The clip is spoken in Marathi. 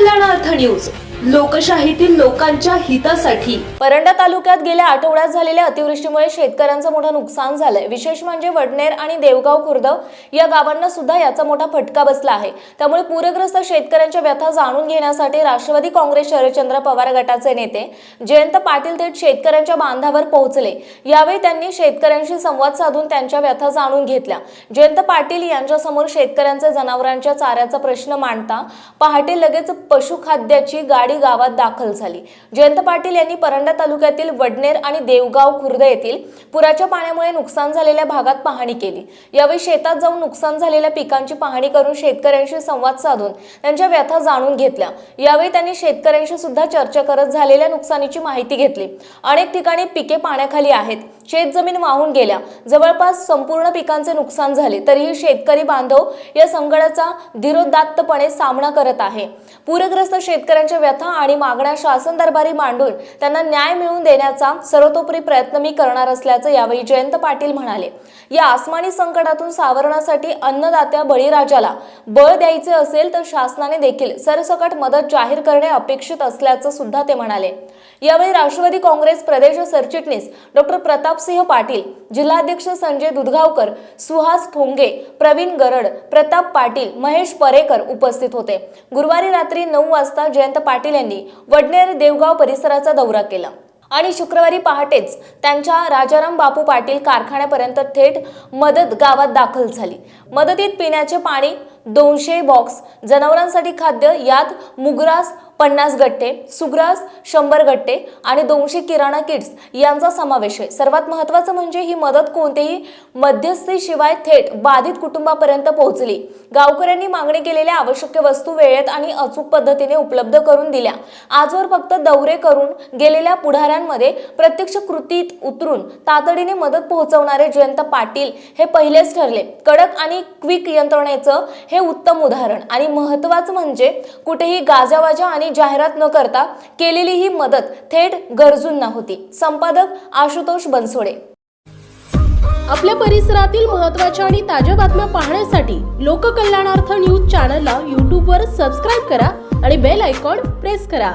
कल्याणार्थ न्यूज. लोकशाहीतील लोकांच्या हितासाठी. परंडा तालुक्यात गेल्या आठवड्यात झालेल्या अतिवृष्टीमुळे शेतकऱ्यांचं मोठं नुकसान झालंय. विशेष म्हणजे वडनेर आणि देवगाव खुर्द या गावांना सुद्धा याचा मोठा फटका बसला आहे. त्यामुळे पूरग्रस्त शेतकऱ्यांच्या व्यथा जाणून घेण्यासाठी राष्ट्रवादी काँग्रेस शरदचंद्र पवार गटाचे नेते जयंत पाटील थेट शेतकऱ्यांच्या बांधावर पोहोचले. यावेळी त्यांनी शेतकऱ्यांशी संवाद साधून त्यांच्या व्यथा जाणून घेतल्या. जयंत पाटील यांच्यासमोर शेतकऱ्यांचे जनावरांच्या चाऱ्याचा प्रश्न मांडता पहाटे लगेच पशुखाद्याची गाडी गाडी गावात दाखल झाली. जयंत पाटील यांनी परंडा तालुक्यातील वडनेर आणि देवगाव खुर्द येथील पुराच्या पाण्यामुळे नुकसान झालेल्या भागात पाहणी केली. यावेळी शेतात जाऊन नुकसान झालेल्या पिकांची पाहणी करून शेतकऱ्यांशी संवाद साधून त्यांच्या व्यथा जाणून घेतल्या. यावेळी त्यांनी शेतकऱ्यांशी सुद्धा चर्चा करत झालेल्या नुकसानीची माहिती घेतली. अनेक ठिकाणी पिके पाण्याखाली आहेत. शेतजमीन वाहून गेल्या. जवळपास संपूर्ण पिकांचे नुकसान झाले. तरीही शेतकरी बांधव या संकटाचा धीरोदात्तपणे सामना करत आहे. पूरग्रस्त शेतकऱ्यांच्या व्यथा आणि मागण्या शासन दरबारी मांडून त्यांना न्याय मिळवून देण्याचा सर्वतोपरी प्रयत्न मी करणार असल्याचं यावेळी जयंत पाटील म्हणाले. या आसमानी संकटातून सावरण्यासाठी अन्नदात्या बळीराजाला बळ द्यायचे असेल तर शासनाने देखील सरसकट मदत जाहीर करणे अपेक्षित असल्याचं सुद्धा ते म्हणाले. यावेळी राष्ट्रवादी काँग्रेस प्रदेश सरचिटणीस डॉक्टर प्रतापसिंह पाटील जिल्हाध्यक्ष संजय दुधगावकर सुहास ठोंगे प्रवीण गरड प्रताप पाटील महेश परेकर उपस्थित होते. गुरुवारी रात्री नऊ वाजता जयंत पाटील यांनी वडनेर देवगाव परिसराचा दौरा केला. आणि शुक्रवारी पहाटेच त्यांच्या राजाराम बापू पाटील कारखान्यापर्यंत थेट मदत गावात दाखल झाली. मदतीत पिण्याचे पाणी दोनशे बॉक्स जनावरांसाठी खाद्य यात मुगरास पन्नास गट्टे सुग्रास शंभर गट्टे आणि दोनशे किराणा किट्स यांचा समावेश आहे. सर्वात महत्त्वाचं म्हणजे ही मदत कोणतेही मध्यस्थीशिवाय थेट बाधित कुटुंबापर्यंत पोहोचली. गावकऱ्यांनी मागणी केलेल्या आवश्यक वस्तू वेळेत आणि अचूक पद्धतीने उपलब्ध करून दिल्या. आजवर फक्त दौरे करून गेलेल्या पुढाऱ्यांमध्ये प्रत्यक्ष कृतीत उतरून तातडीने मदत पोहोचवणारे जयंत पाटील हे पहिलेच ठरले. कडक आणि क्विक यंत्रणेचं हे उत्तम उदाहरण. आणि महत्त्वाचं म्हणजे कुठेही गाजावाजा आणि आणि जाहिरात न करता केलेली ही मदत थेट गरजूंना होती. संपादक आशुतोष बनसोडे. आपल्या परिसरातील महत्त्वाच्या आणि ताज्या बातम्या पाहण्यासाठी लोककल्याणार्थ न्यूज चॅनलला यूट्यूबवर सबस्क्राईब करा आणि बेल आयकॉन प्रेस करा.